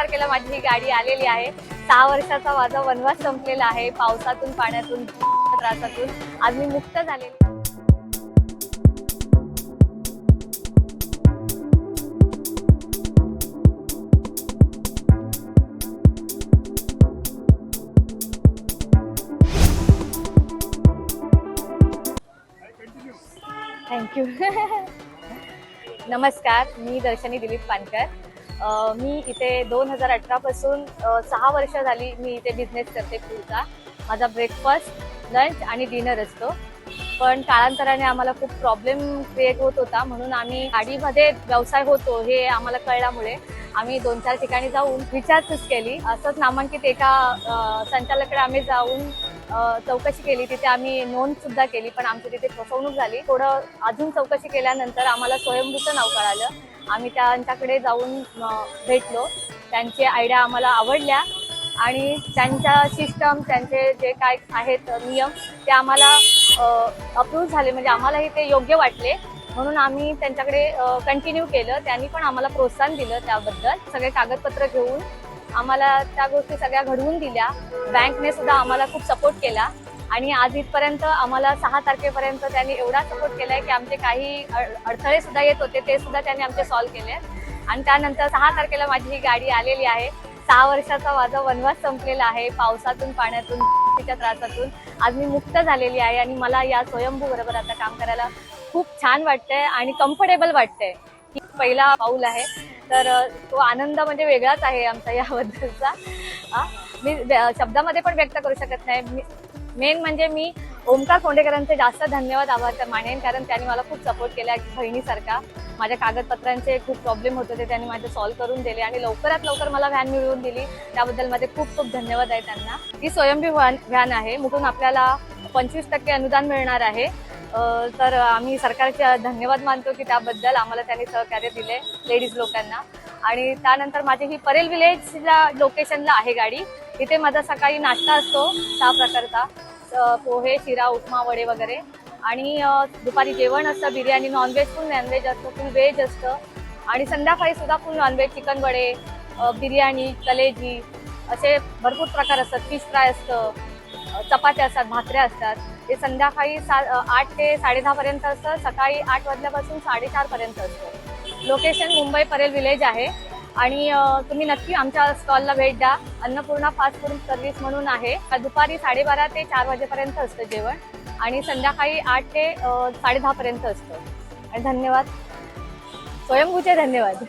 तारखेला माझी ही गाडी आलेली आहे. सहा वर्षाचा माझा वनवास संपलेला आहे. पावसातून पाण्यातून त्रासातून. आज मी मुक्त झालेली. थँक्यू नमस्कार मी दर्शनी दिलीप पानकर. मी इथे दोन हजार अठरापासून सहा वर्ष झाली मी इथे बिझनेस करते फूडचा माझा ब्रेकफास्ट लंच आणि डिनर असतो. पण काळांतराने आम्हाला खूप प्रॉब्लेम क्रिएट होत होता. म्हणून आम्ही गाडीमध्ये व्यवसाय होतो हे आम्हाला कळल्यामुळे आम्ही दोन चार ठिकाणी जाऊन विचारपूस केली. असंच नामांकित एका अ, संचालकडे आम्ही जाऊन चौकशी केली. तिथे आम्ही नोंद सुद्धा केली पण आमची तिथे फसवणूक झाली. थोडं अजून चौकशी केल्यानंतर आम्हाला स्वयंभूचं नाव कळालं. आम्ही त्यांच्याकडे जाऊन भेटलो. त्यांची आयडिया आम्हाला आवडल्या आणि त्यांच्या सिस्टम त्यांचे जे काय आहेत नियम ते आम्हाला अप्रूव्ह झाले. म्हणजे आम्हालाही ते योग्य वाटले. म्हणून आम्ही त्यांच्याकडे कंटिन्यू केलं. त्यांनी पण आम्हाला प्रोत्साहन दिलं त्याबद्दल. सगळे कागदपत्र घेऊन आम्हाला त्या गोष्टी सगळ्या घडवून दिल्या. बँकने सुद्धा आम्हाला खूप सपोर्ट केला. आणि आज इथपर्यंत आम्हाला सहा तारखेपर्यंत त्यांनी एवढा सपोर्ट केलाय की आमचे काही अड- अडथळे सुद्धा येत होते ते सुद्धा त्यांनी आमचे सॉल्व्ह केले आणि त्यानंतर सहा तारखेला माझी ही गाडी आलेली आहे. सहा वर्षाचा माझा वनवास संपलेला आहे पावसातून पाण्यातून तिच्या त्रासातून. आज मी मुक्त झालेली आहे आणि मला या स्वयंभू बरोबर आता काम करायला खूप छान वाटतंय आणि कम्फर्टेबल वाटतंय. ही पहिला पाऊल आहे. तर तो आनंद म्हणजे वेगळाच आहे आमचा याबद्दलचा. मी व्य- शब्दामध्ये पण व्यक्त करू शकत नाही. मेन म्हणजे मी ओमकार फोंडेकरांचे जास्त धन्यवाद आभार मानेन कारण त्यांनी मला खूप सपोर्ट केला बहिणीसारखा. माझ्या कागदपत्रांचे खूप प्रॉब्लेम होते ते त्यांनी माझे सॉल्व्ह करून दिले आणि लवकरात लवकर मला व्हॅन मिळवून दिली. त्याबद्दल माझे खूप खूप धन्यवाद आहे त्यांना. ही स्वयंभी व्हॅन व्हॅन आहे मुकून आपल्याला पंचवीस टक्के अनुदान मिळणार आहे. तर आम्ही सरकारचे धन्यवाद मानतो की त्याबद्दल आम्हाला त्यांनी सहकार्य दिले लेडीज लोकांना. आणि त्यानंतर माझी ही परेल विलेजला लोकेशनला आहे गाडी. इथे माझा सकाळी नाश्ता असतो सहा प्रकारचा. पोहे शिरा उपमा वडे वगैरे. आणि दुपारी जेवण असतं बिर्याणी नॉनव्हेज फुल नॉनव्हेज असतं फुल व्हेज असतं. आणि संध्याकाळी सुद्धा फुल नॉनव्हेज चिकन वडे बिर्याणी कलेजी असे भरपूर प्रकार असतात. फिश फ्राय असतं चपात्या असतात भाकऱ्या असतात. ते संध्याकाळी सा आठ ते साडेदहापर्यंत असतं सकाळी आठ वाजल्यापासून साडेचारपर्यंत असतं. लोकेशन मुंबई परेल विलेज आहे. आणि तुम्ही नक्की आमच्या स्टॉलला भेट द्या. अन्नपूर्णा फास्ट फूड सर्व्हिस म्हणून आहे. दुपारी साडेबारा ते चार वाजेपर्यंत असतं जेवण. आणि संध्याकाळी आठ ते साडेदहापर्यंत असतं. आणि धन्यवाद. स्वयंभूचे धन्यवाद.